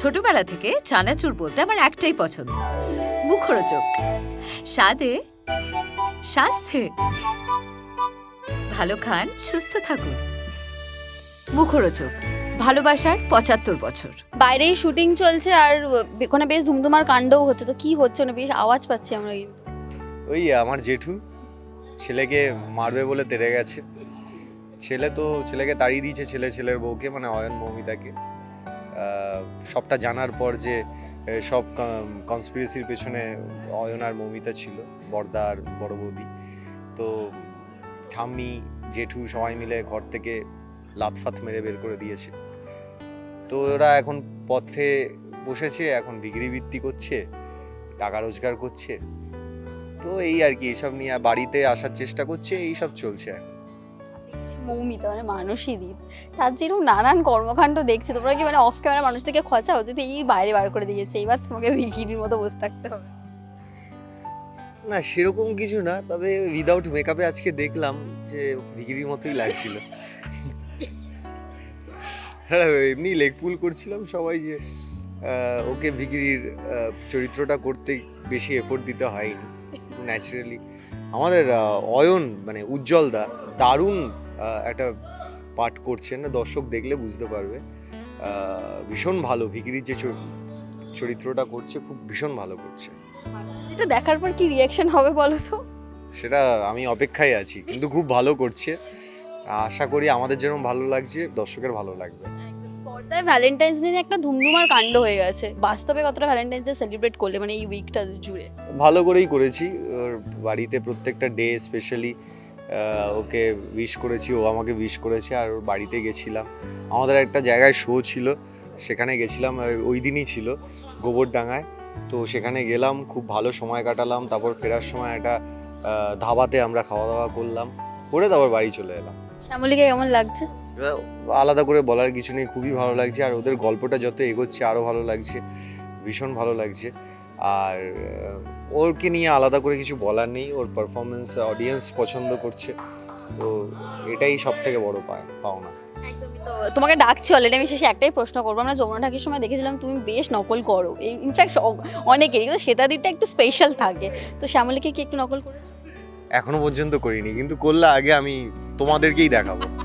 ছোটবেলা থেকে চানাচুর বলতে আমার একটাই পছন্দ। মুখরোচক। স্বাদে স্বাস্থ্যে ভালো খান সুস্থ থাকুন। মুখরোচক। ভালোবাসার পঁচাত্তর বছর। বাইরেই শুটিং চলছে আর ওখানে বেশ ধুমধুমার কাণ্ডও হচ্ছে তো কি হচ্ছে না বেশ আওয়াজ পাচ্ছি আমরা ওই আমার জেঠু ছেলেকে মারবে বলে তেড়ে গেছে। ছেলে তো ছেলেকে তাড়িয়ে দিয়েছে ছেলে ছেলের বউকে মানে অয়ন মৌমিতাকে। সবটা জানার পর যে সব কনস্পিরেসির পেছনে অয়ন আর মৌমিতা ছিল, বর্দা আর বড় বৌদি। তো ঠাম্মি, জেঠু সবাই মিলে ঘর থেকে লাতফাত মেরে বের করে দিয়েছে। তো ওরা এখন পথে বসেছে, এখন বিক্রি বৃত্তি করছে, টাকা রোজগার করছে। তো এই আর কি এইসব নিয়ে বাড়িতে আসার চেষ্টা করছে এইসব চলছে এখন। মৌমিতা মানে মানসী দ্বীপ তার যেরকম নানান কর্মকাণ্ড দেখছে, তোমরা কি মানে অফ ক্যামেরা মানুষ থেকে খচাও যে এই বাইরে বার করে দিয়েছে এবার তোমাকে ভিকিরির মতো বসে থাকতে হবে? না, সেরকম কিছু না, তবে উইদাউট মেকআপে আজকে দেখলাম যে ভিগিরির মতোই লাগছিল। হ্যাঁ এমনি লেগ পুল করছিলাম সবাই যে ওকে ভিগিরির চরিত্রটা করতে বেশি এফোর্ট দিতে হয়নি ন্যাচারালি আমাদের অয়ন মানে উজ্জ্বল দা, দারুণ একটা পাঠ করছেন না দর্শক দেখলে বুঝতে পারবে। ভীষণ ভালো ভিগিরির যে চর- চরিত্রটা করছে খুব ভীষণ ভালো করছে। এটা দেখার পর কি রিয়াকশন হবে বলো তো? সেটা আমি অপেক্ষায় আছি কিন্তু খুব ভালো করছে। আশা করি আমাদের যেরকম ভালো লাগছে দর্শকের ভালো লাগবে। পর্দায় ভ্যালেন্টাইন্স ডে নিয়ে একটা ধুমধুমার কাণ্ড হয়ে গেছে। বাস্তবে কতটা ভ্যালেন্টাইন্স ডে সেলিব্রেট করলে মানে এই উইকটা জুড়ে? ভালো করেই করেছি। বাড়িতে প্রত্যেকটা ডে স্পেশালি ওকে উইশ করেছি ও আমাকে উইশ করেছে আর ওর বাড়িতে গেছিলাম। আমাদের একটা জায়গায় শো ছিল সেখানে গেছিলাম ওই দিনই ছিল গোবরডাঙ্গায়। তো সেখানে গেলাম খুব ভালো সময় কাটালাম তারপর ফেরার সময় একটা ধাবাতে আমরা খাওয়া দাওয়া করলাম করে তারপর বাড়ি চলে এলাম। শ্যামলীকে কেমন লাগছে? আলাদা করে বলার কিছু নেই খুবই ভালো লাগছে আর ওদের গল্পটা যত এগোচ্ছে আরও ভালো লাগছে ভীষণ ভালো লাগছে। আর ওরকে নিয়ে আলাদা করে কিছু বলার নেই। ওর পারফরমেন্স অডিয়েন্স পছন্দ করছে। তো এটাই সব থেকে বড় পায়- পাওনা। তোমাকে ডাকছি অলরেডি আমি শেষে একটাই প্রশ্ন করব। আমরা যমুনা ঠাকির সময় দেখেছিলাম তুমি বেশ নকল করো। ইনফ্যাক্ট অনেকেরই কিন্তু শ্বেতাদিরটা একটু স্পেশাল থাকে। তো শ্যামলীকে কি একটু নকল করেছ? এখনও পর্যন্ত করিনি কিন্তু করলে আগে আমি তোমাদেরকেই দেখাবো।